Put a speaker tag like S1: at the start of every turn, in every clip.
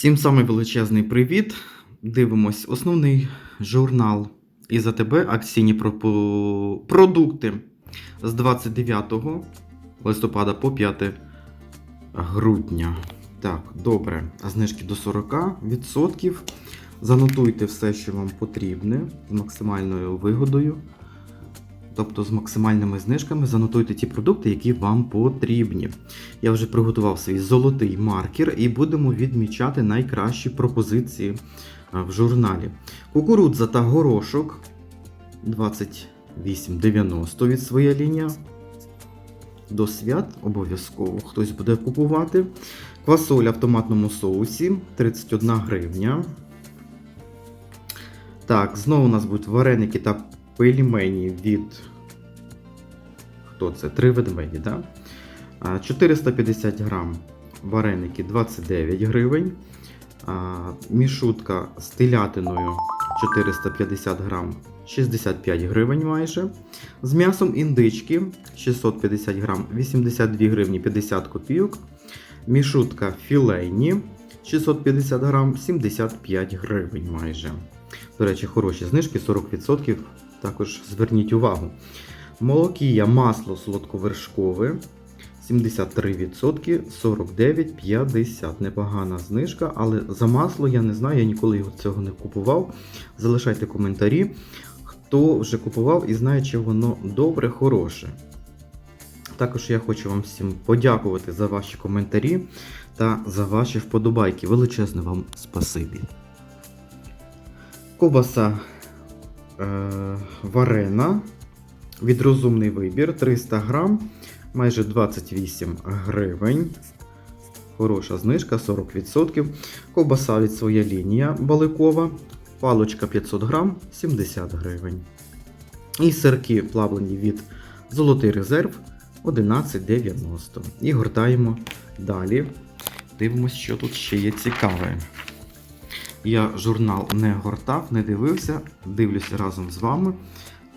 S1: Всім самий величезний привіт. Дивимось основний журнал із АТБ акційні продукти з 29 листопада по 5 грудня. Так, добре. Знижки до 40%. Занотуйте все, що вам потрібне з максимальною вигодою. Тобто з максимальними знижками занотуйте ті продукти, які вам потрібні. Я вже приготував свій золотий маркер і будемо відмічати найкращі пропозиції в журналі. Кукурудза та горошок 28,90 від своя лінія. До свят обов'язково хтось буде купувати. Квасоля в томатному соусі 31 гривня. Так, знову у нас будуть вареники та пельмені від. Хто це? Три ведмеді? Да? 450 грам вареники 29 гривень. Мішутка з телятиною 450 грам 65 гривень майже. З м'ясом індички 650 грам 82 гривні 50 копійок. Мішутка філейні 650 грам 75 гривень майже. До речі, хороші знижки 40%. Також зверніть увагу. Молокія масло солодковершкове 73%, 49,50. Непогана знижка, але за масло я не знаю, я ніколи його цього не купував. Залишайте коментарі, хто вже купував і знає, чи воно добре, хороше. Також я хочу вам всім подякувати за ваші коментарі та за ваші вподобайки. Величезне вам спасибі. Ковбаса е, варена від розумний вибір 300 грам, майже 28 гривень. Хороша знижка 40%. Ковбаса від своя лінія баликова. Палочка 500 грам 70 гривень. І сирки плавлені від Золотий резерв 11,90. І гортаємо далі. Дивимось, що тут ще є цікаве. Я журнал не гортав, не дивився, дивлюся разом з вами.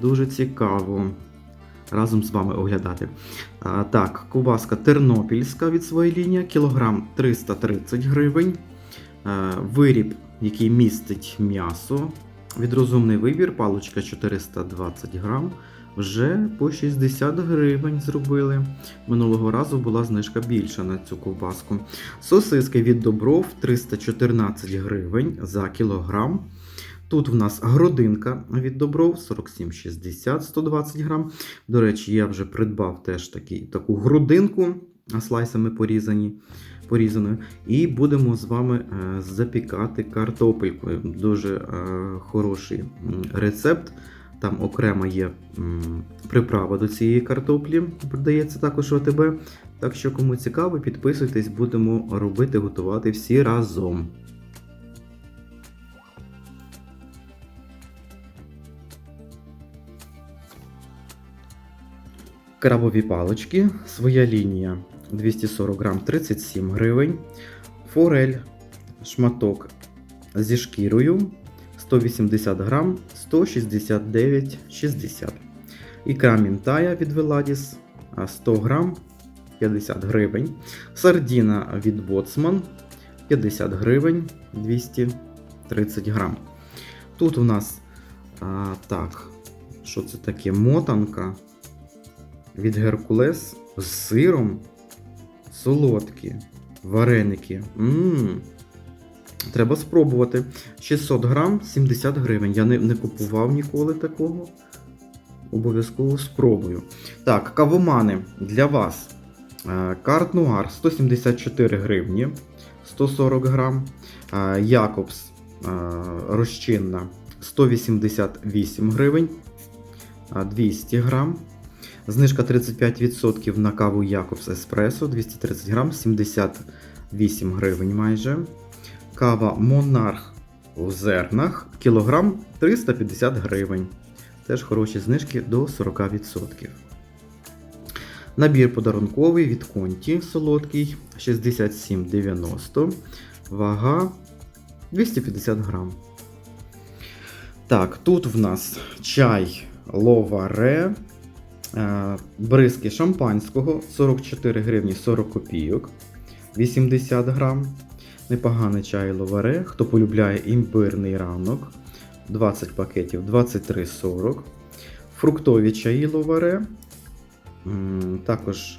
S1: Дуже цікаво разом з вами оглядати. А, так, ковбаска тернопільська від своєї лінії, кілограм 330 гривень. А, виріб, який містить м'ясо. Від розумний вибір, паличка 420 грам. Вже по 60 гривень зробили. Минулого разу була знижка більша на цю ковбаску. Сосиски від добров 314 гривень за кілограм. Тут в нас грудинка від добров 47,60 120 грам. До речі, я вже придбав теж такі, таку грудинку слайсами порізані, порізаною. І будемо з вами е, запікати картопелькою. Дуже е, хороший рецепт. Там окремо є приправа до цієї картоплі, продається також ОТБ. Так що, кому цікаво, підписуйтесь, будемо робити, готувати всі разом. Крабові палички, своя лінія 240 грам 37 гривень. Форель, шматок зі шкірою 180 грам 169,60. Ікра мінтая від Веладіс 100 грам 50 гривень. Сардіна від Боцман 50 гривень 230 грам. Тут у нас а, так, що це таке? Мотанка від Геркулес з сиром. Солодкі, вареники. Ммм. Треба спробувати. 600 грам 70 гривень. Я не, не купував ніколи такого. Обов'язково спробую. Так, кавомани для вас. Е, Карт Нуар 174 гривні 140 грам. Е, Якобс е, розчинна 188 гривень 200 грам. Знижка 35% на каву Якобс Еспресо 230 грам, 78 гривень майже. Кава Монарх у зернах кілограм 350 гривень. Теж хороші знижки до 40%. Набір подарунковий від Конті солодкий 67,90. Вага 250 грам. Так, тут в нас чай Ловаре. Е, Бризки шампанського 44 гривні 40 копійок. 80 грам. Непоганий чай ловаре. Хто полюбляє імбирний ранок, 20 пакетів 23,40. Фруктові чаї ловаре. Також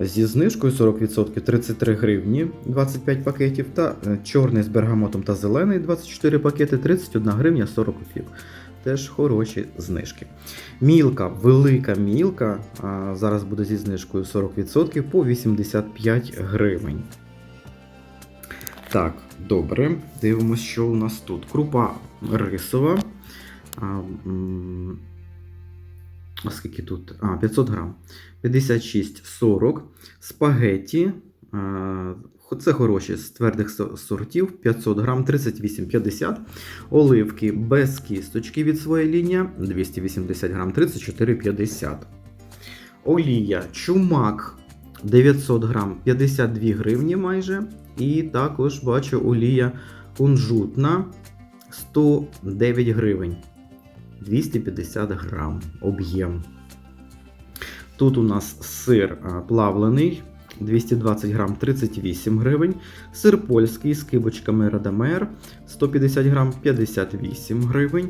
S1: зі знижкою 40% 33 гривні 25 пакетів. Та е, чорний з бергамотом та зелений 24 пакети 31 гривня 40 копійок. Теж хороші знижки. Мілка, велика мілка. Зараз буде зі знижкою 40% по 85 гривень. Так, добре. Дивимося, що у нас тут. Крупа рисова. А, а скільки тут? А, 500 грам. 56,40. Спагетті. Це хороші з твердих сортів 500 грам 38,50. Оливки без кісточки від своєї лінія 280 грам 34,50. Олія чумак 900 грам 52 гривні майже. І також бачу олія кунжутна 109 гривень. 250 грам об'єм. Тут у нас сир плавлений 220 грам 38 гривень. Сир польський з кибочками Радамер 150 грам 58 гривень.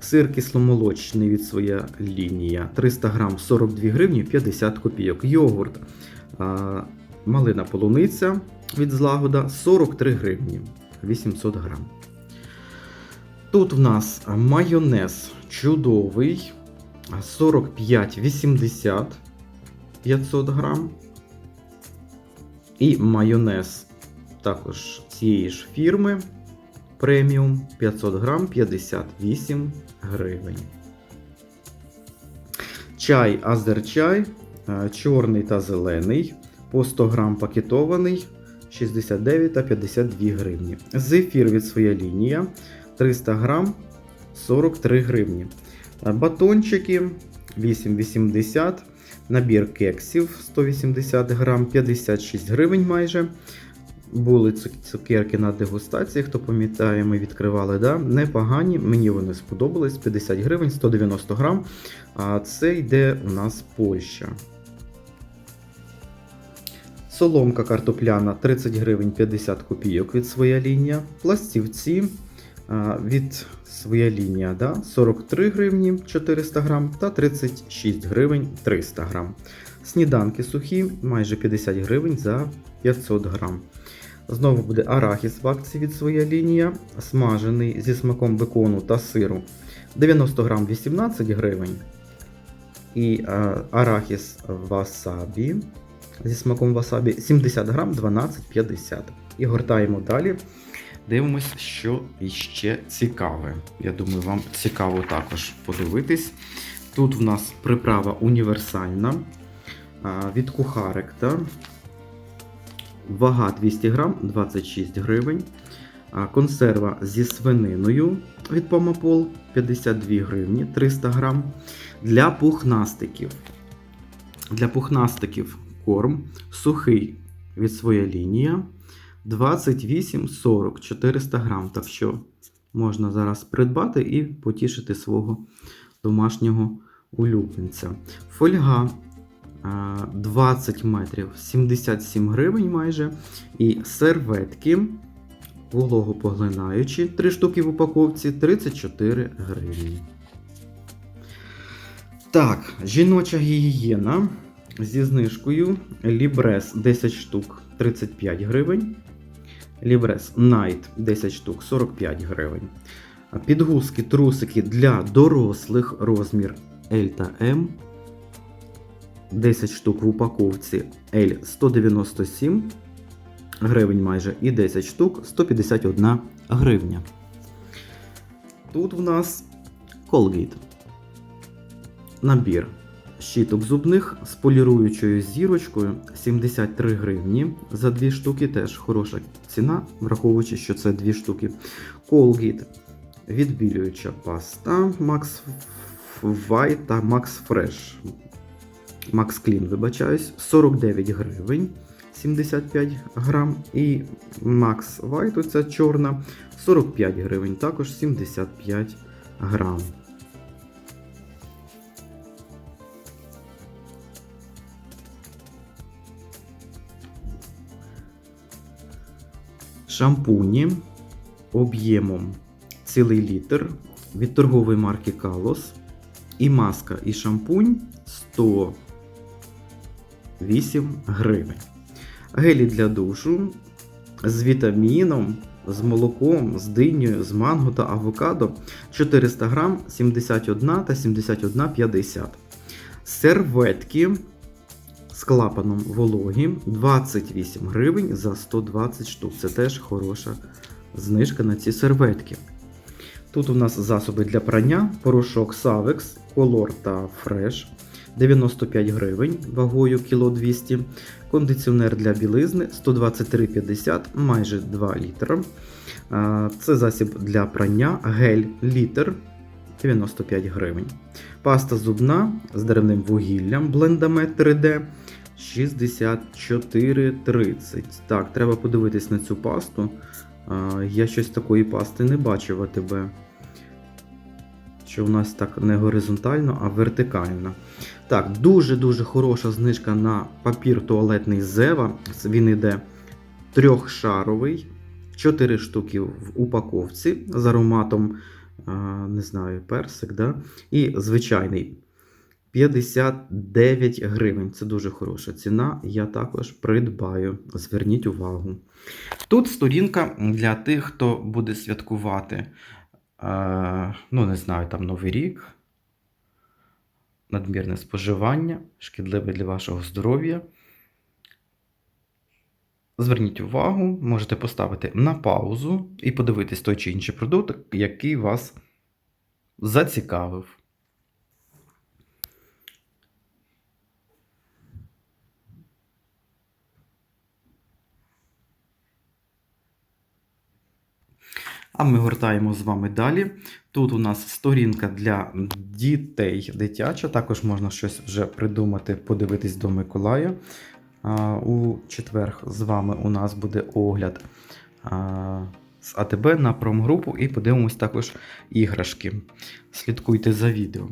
S1: Сир кисломолочний від своя лінія 300 грам 42 гривні 50 копійок. Йогурт малина полуниця від злагода 43 гривні 800 грам. Тут в нас майонез чудовий 45,80 500 грам. І майонез також цієї ж фірми преміум 500 грам 58 гривень. Чай Азерчай, е, чорний та зелений, по 100 грам пакетований 69 та 52 гривні. Зефір від своя лінія 300 грам 43 гривні. Е, Батончики 8,80. Набір кексів 180 грам 56 гривень майже. Були цукерки на дегустації, хто пам'ятає, ми відкривали, да? непогані, мені вони сподобались 50 гривень, 190 грам. А це йде у нас Польща. Соломка картопляна 30 гривень 50 копійок від своя лінія. Пластівці від своя лінія да? 43 гривні 400 грам та 36 гривень 300 грам. Сніданки сухі майже 50 гривень за 500 грам. Знову буде арахіс в акції від своя лінія, смажений зі смаком бекону та сиру 90 грам 18 гривень. І арахіс васабі зі смаком васабі 70 грам 12,50. І гортаємо далі. Дивимось, що іще цікаве. Я думаю, вам цікаво також подивитись. Тут в нас приправа універсальна від кухаректа. Вага 200 грам 26 гривень. Консерва зі свининою від Помапол 52 гривні 300 грам. Для пухнастиків. Для пухнастиків корм сухий від своя лінія 28,40 400 грам. Так що можна зараз придбати і потішити свого домашнього улюбленця. Фольга 20 метрів 77 гривень майже. І серветки вологопоглинаючі 3 штуки в упаковці 34 гривні. Так, жіноча гігієна зі знижкою Libres 10 штук 35 гривень. Libres Night 10 штук 45 гривень. Підгузки, трусики для дорослих розмір L та M. 10 штук в упаковці L 197 гривень майже і 10 штук 151 гривня. Тут в нас Colgate. Набір щіток зубних з поліруючою зірочкою 73 гривні за дві штуки. Теж хороша ціна, враховуючи, що це дві штуки. Colgate відбілююча паста Max White та Max Fresh. Max Clean, вибачаюсь, 49 гривень 75 грам. І Max White, оця чорна, 45 гривень, також 75 грам. Шампуні об'ємом цілий літр від торгової марки Калос. І маска, і шампунь 108 гривень. Гелі для душу з вітаміном, з молоком, з динею, з манго та авокадо 400 грам 71 та 71,50. Серветки з клапаном вологі 28 гривень за 120 штук. Це теж хороша знижка на ці серветки. Тут у нас засоби для прання, порошок Savex, Color та Fresh 95 гривень вагою кіло 200 кондиціонер для білизни 123,50 майже 2 літра. Це засіб для прання, гель літр 95 гривень. Паста зубна з деревним вугіллям Blendamет 3D 64,30. Так, треба подивитись на цю пасту. А, Я щось такої пасти не бачив АТБ. Що у нас так не горизонтально, а вертикально. Так, дуже-дуже хороша знижка на папір туалетний Зева. Він іде трьохшаровий, 4 штуки в упаковці з ароматом, а, не знаю, персик, да? і звичайний 59 гривень. Це дуже хороша ціна. Я також придбаю. Зверніть увагу. Тут сторінка для тих, хто буде святкувати, е, ну, не знаю, там Новий рік, надмірне споживання, шкідливе для вашого здоров'я. Зверніть увагу, можете поставити на паузу і подивитись той чи інший продукт, який вас зацікавив. А ми гортаємо з вами далі. Тут у нас сторінка для дітей дитяча. Також можна щось вже придумати, подивитись до Миколая. У четвер з вами у нас буде огляд з АТБ на промгрупу і подивимось також іграшки. Слідкуйте за відео.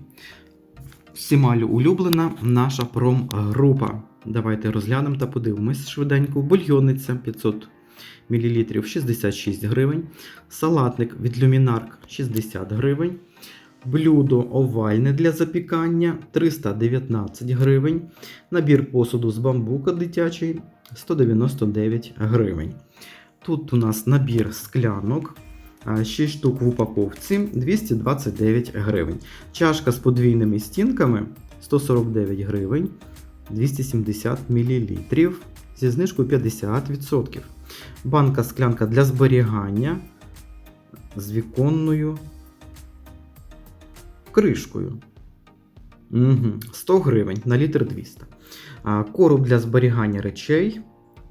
S1: Всімалю улюблена наша промгрупа. Давайте розглянемо та подивимось швиденько. Бульйонниця 500 мл 66 гривень. Салатник від Люмінарк 60 гривень. Блюдо овальне для запікання 319 гривень. Набір посуду з бамбука дитячий 199 гривень. Тут у нас набір склянок. 6 штук в упаковці 229 гривень. Чашка з подвійними стінками 149 гривень 270 мл зі знижкою 50%. Банка склянка для зберігання з віконною кришкою. Угу. 100 гривень на літр 200. А, Короб для зберігання речей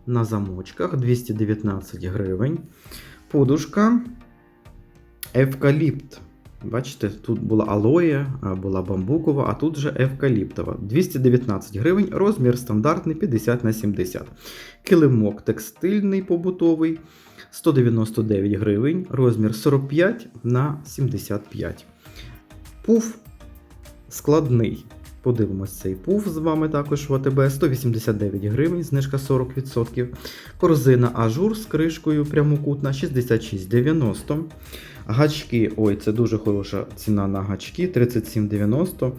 S1: на замочках 219 гривень. Подушка евкаліпт. Бачите, тут була алоє, була бамбукова, а тут вже евкаліптова. 219 гривень, розмір стандартний 50 на 70. Килимок текстильний побутовий 199 гривень, розмір 45 на 75. Пуф складний. Подивимось цей пуф з вами також в АТБ 189 гривень, знижка 40%. Корзина ажур з кришкою прямокутна 66,90. Гачки, ой, це дуже хороша ціна на гачки 37,90,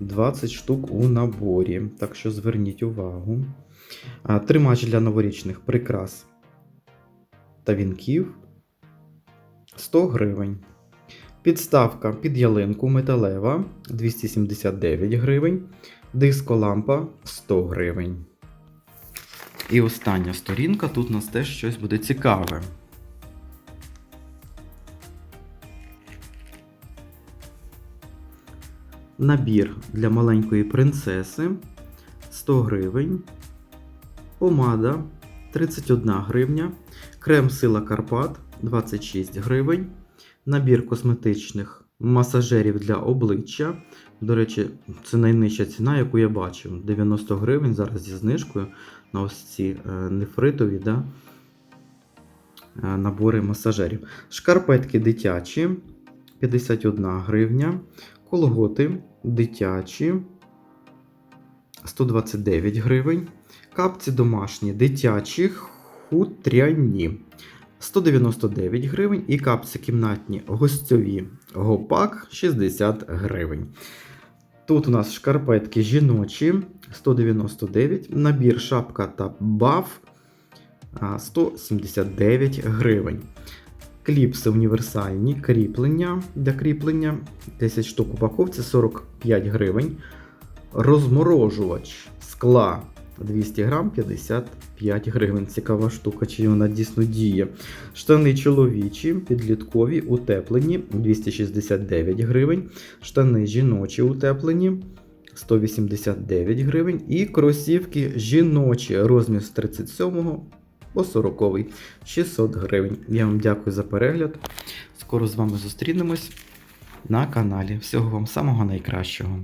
S1: 20 штук у наборі. Так що зверніть увагу. Тримач для новорічних прикрас та вінків 100 гривень. Підставка під ялинку металева 279 гривень. Дисколампа 100 гривень. І остання сторінка, тут у нас теж щось буде цікаве. Набір для маленької принцеси 100 гривень. Помада 31 гривня. Крем Сила Карпат 26 гривень. Набір косметичних масажерів для обличчя. До речі, це найнижча ціна, яку я бачив. 90 гривень зараз зі знижкою на ось ці е, нефритові да, е, набори масажерів. Шкарпетки дитячі 51 гривня. Колготи дитячі 129 гривень. Капці домашні дитячі хутряні 199 гривень. І капці кімнатні гостьові гопак 60 гривень. Тут у нас шкарпетки жіночі 199, набір шапка та баф 179 гривень. Кліпси універсальні, кріплення для кріплення 10 штук упаковці 45 гривень. Розморожувач скла 200 грам 55 гривень. Цікава штука, чи вона дійсно діє. Штани чоловічі, підліткові, утеплені 269 гривень. Штани жіночі утеплені 189 гривень. І кросівки жіночі розмір з 37 по 40 600 гривень. Я вам дякую за перегляд. Скоро з вами зустрінемось на каналі. Всього вам самого найкращого.